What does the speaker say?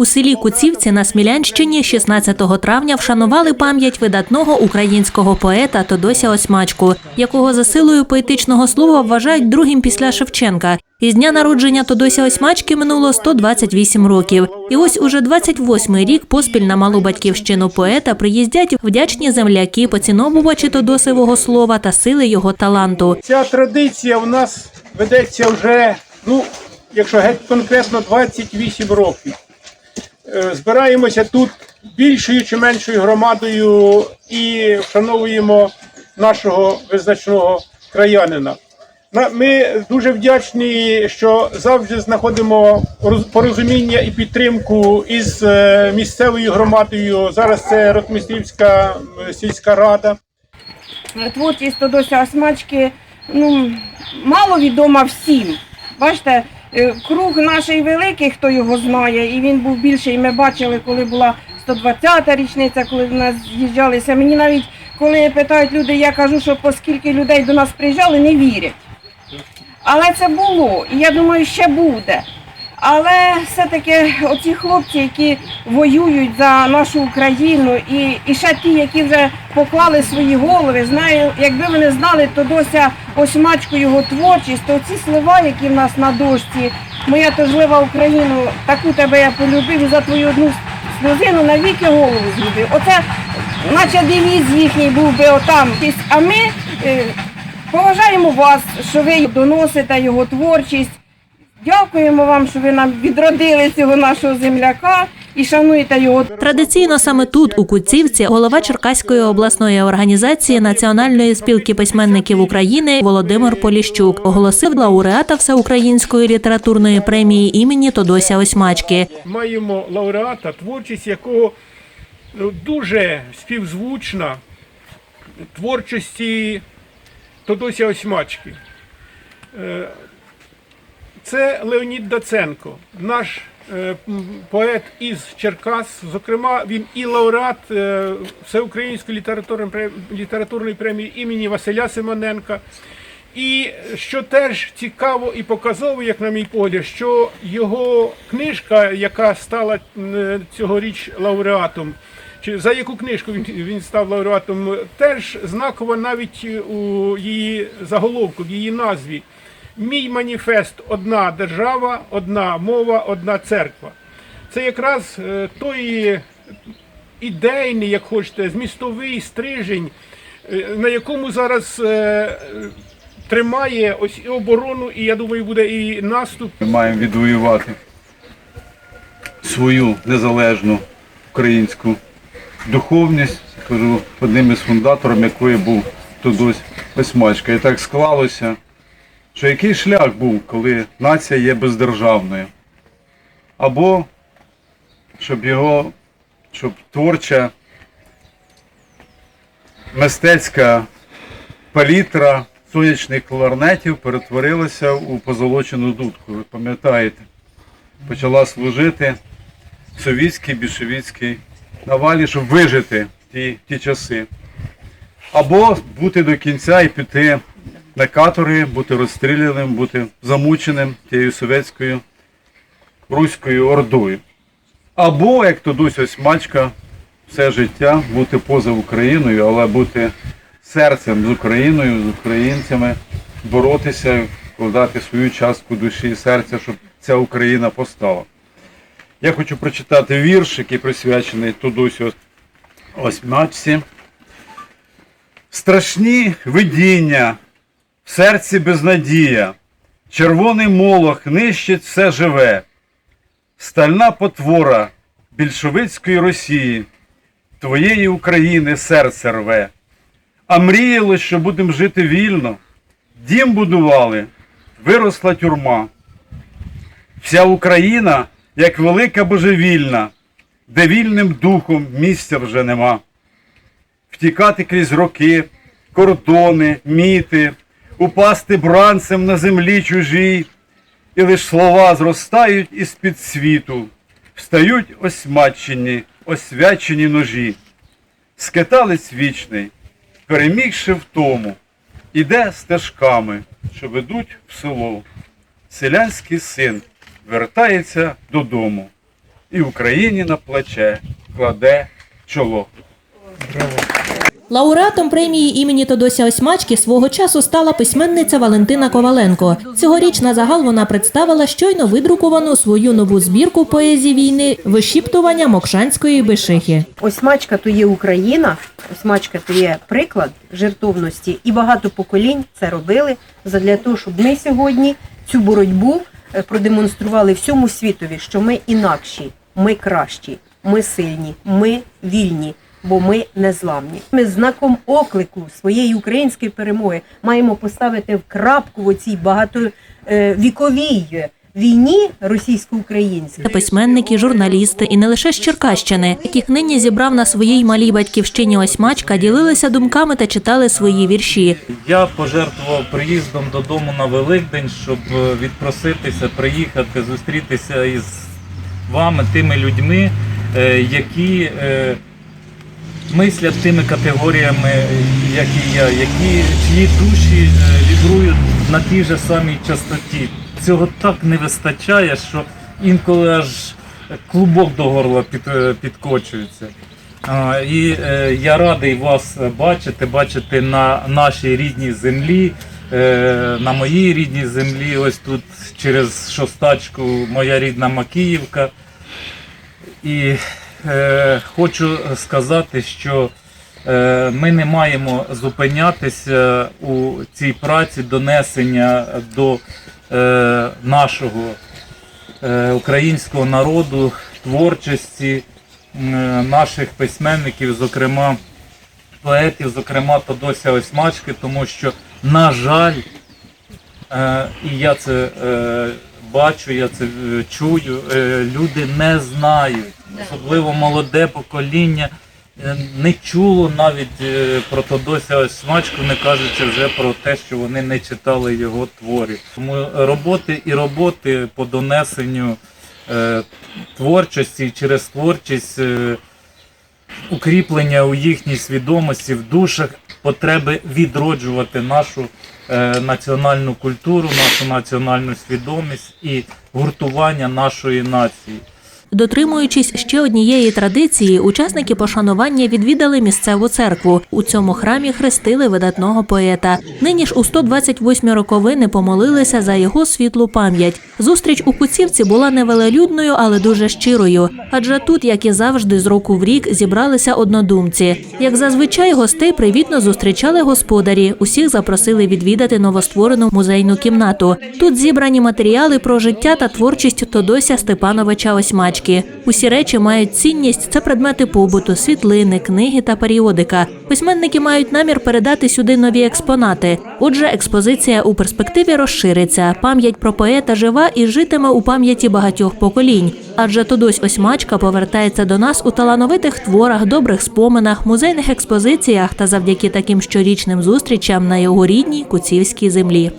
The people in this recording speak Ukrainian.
У селі Куцівці на Смілянщині 16 травня вшанували пам'ять видатного українського поета Тодося Осьмачку, якого за силою поетичного слова вважають другим після Шевченка. Із дня народження Тодося Осьмачки минуло 128 років. І ось уже 28-й рік поспіль на малу батьківщину поета приїздять вдячні земляки, поціновувачі Тодосевого слова та сили його таланту. Ця традиція в нас ведеться вже, ну, якщо геть конкретно, 28 років. Е, Збираємося тут більшою чи меншою громадою і вшановуємо нашого визначного краянина. Ми дуже вдячні, що завжди знаходимо порозуміння і підтримку із е, місцевою громадою. Зараз це Ротмістрівська е, сільська рада. творчість Тодося Осмачки ну, мало відома всім. Бачите, круг наш великий, хто його знає, і він був більший. Ми бачили, коли була 120-та річниця, коли в нас з'їжджалися. Мені навіть коли питають люди, я кажу, що поскільки людей до нас приїжджали, не вірять. Але це було, і я думаю, ще буде. Але все-таки оці хлопці, які воюють за нашу Україну, і, і ще ті, які вже поклали свої голови, знаю, якби вони знали, то дося осьмачку його творчість, то ці слова, які в нас на дошці, моя тожлива Україну, таку тебе я полюбив і за твою одну сльозину навіки голову згубив. Оце, наче девіз їхній був би отам. А ми е, поважаємо вас, що ви доносите його творчість. Дякуємо вам, що ви нам відродили цього нашого земляка і шануєте його. Традиційно саме тут, у Куцівці, голова Черкаської обласної організації Національної спілки письменників України Володимир Поліщук оголосив лауреата Всеукраїнської літературної премії імені Тодося Осьмачки. маємо лауреата, творчість якого ну, дуже співзвучна творчості Тодося Осьмачки. Е, Це Леонід Даценко, наш е, поет із Черкас. Зокрема, він і лауреат е, Всеукраїнської літературної премії імені Василя Симоненка. І що теж цікаво і показово, як на мій погляд, що його книжка, яка стала м, цьогоріч лауреатом, чи за яку книжку він, він став лауреатом, теж знакова навіть у її заголовку, в її назві. Мій маніфест одна держава, одна мова, одна церква. Це якраз е, той ідейний, як хочете, змістовий стрижень, е, на якому зараз е, тримає ось і оборону, і я думаю, буде і наступ. Ми маємо відвоювати свою незалежну українську духовність. Кажу, одним із фундаторів якої був Тодось Осьмачка. І так склалося, що який шлях був, коли нація є бездержавною. Або щоб його, щоб творча мистецька палітра сонячних кларнетів перетворилася у позолочену дудку. Ви пам'ятаєте, почала служити совітській більшовицькій навалі, щоб вижити ті, ті часи. Або бути до кінця і піти на катори, бути розстріляним, бути замученим тією совєтською руською ордою. Або, як то Дусь Осьмачка, все життя бути поза Україною, але бути серцем з Україною, з українцями, боротися, вкладати свою частку душі і серця, щоб ця Україна постала. Я хочу прочитати вірш, який присвячений Тудусю Осьмачці. Страшні видіння, серці безнадія, червоний молох нищить все живе, стальна потвора більшовицької Росії, твоєї України серце рве. А мріяли, що будемо жити вільно. Дім будували, виросла тюрма. Вся Україна, як велика божевільна, де вільним духом місця вже нема. Втікати крізь роки, кордони, міти, упасти бранцем на землі чужій, і лиш слова зростають із-під світу, встають осьмачені, освячені ножі. Скиталець вічний, перемігши в тому, іде стежками, що ведуть в село. Селянський син вертається додому. і Україні на плече кладе чоло. Лауреатом премії імені Тодося Осьмачки свого часу стала письменниця Валентина Коваленко. Цьогоріч на загал вона представила щойно видруковану свою нову збірку поезії війни вишіптування Мокшанської бешихи. Осьмачка то є Україна, осьмачка то є приклад жертовності, і багато поколінь це робили задля того, щоб ми сьогодні цю боротьбу е, продемонстрували всьому світові, що ми інакші, ми кращі, ми сильні, ми вільні. Бо ми незламні. Ми знаком оклику своєї української перемоги маємо поставити в крапку в оцій багатовіковій війні російсько-українській. Це письменники, журналісти і не лише з Черкащини, яких нині зібрав на своїй малій батьківщині Осьмачка, ділилися думками та читали свої вірші. Я пожертвував приїздом додому на Великдень, щоб е, відпроситися, приїхати, зустрітися із вами, тими людьми, е, які е, мислять тими категоріями, як і я, які чиї душі е, вібрують на тій же самій частоті. Цього так не вистачає, що інколи аж клубок до горла під, е, підкочується. А, І е, я радий вас бачити, бачити на нашій рідній землі, е, на моїй рідній землі. Ось тут через шостачку моя рідна Макіївка. І хочу сказати, що е, ми не маємо зупинятися у цій праці донесення до е, нашого е, українського народу, творчості е, наших письменників, зокрема поетів, зокрема Тодося Осьмачки, тому що, на жаль, е, і я це е, бачу, я це е, чую, е, люди не знають, особливо молоде покоління. е, Не чуло навіть е, про Тодося Осьмачку, не кажучи вже про те, що вони не читали його твори. Тому роботи і роботи по донесенню е, творчості через творчість укріплення у їхній свідомості, в душах, потреби відроджувати нашу національну культуру, нашу національну свідомість і гуртування нашої нації. Дотримуючись ще однієї традиції, учасники пошанування відвідали місцеву церкву. У цьому храмі хрестили видатного поета. Нині ж у 128 роковини помолилися за його світлу пам'ять. Зустріч у Куцівці була невелелюдною, але дуже щирою. Адже тут, як і завжди, з року в рік зібралися однодумці. Як зазвичай, гостей привітно зустрічали господарі. Усіх запросили відвідати новостворену музейну кімнату. Тут зібрані матеріали про життя та творчість Тодося Степановича Осьмачки. Усі речі мають цінність. Це предмети побуту, світлини, книги та періодика. Письменники мають намір передати сюди нові експонати. Отже, експозиція у перспективі розшириться. Пам'ять про поета жива і житиме у пам'яті багатьох поколінь. Адже Тодось Осьмачка повертається до нас у талановитих творах, добрих споминах, музейних експозиціях та завдяки таким щорічним зустрічам на його рідній куцівській землі.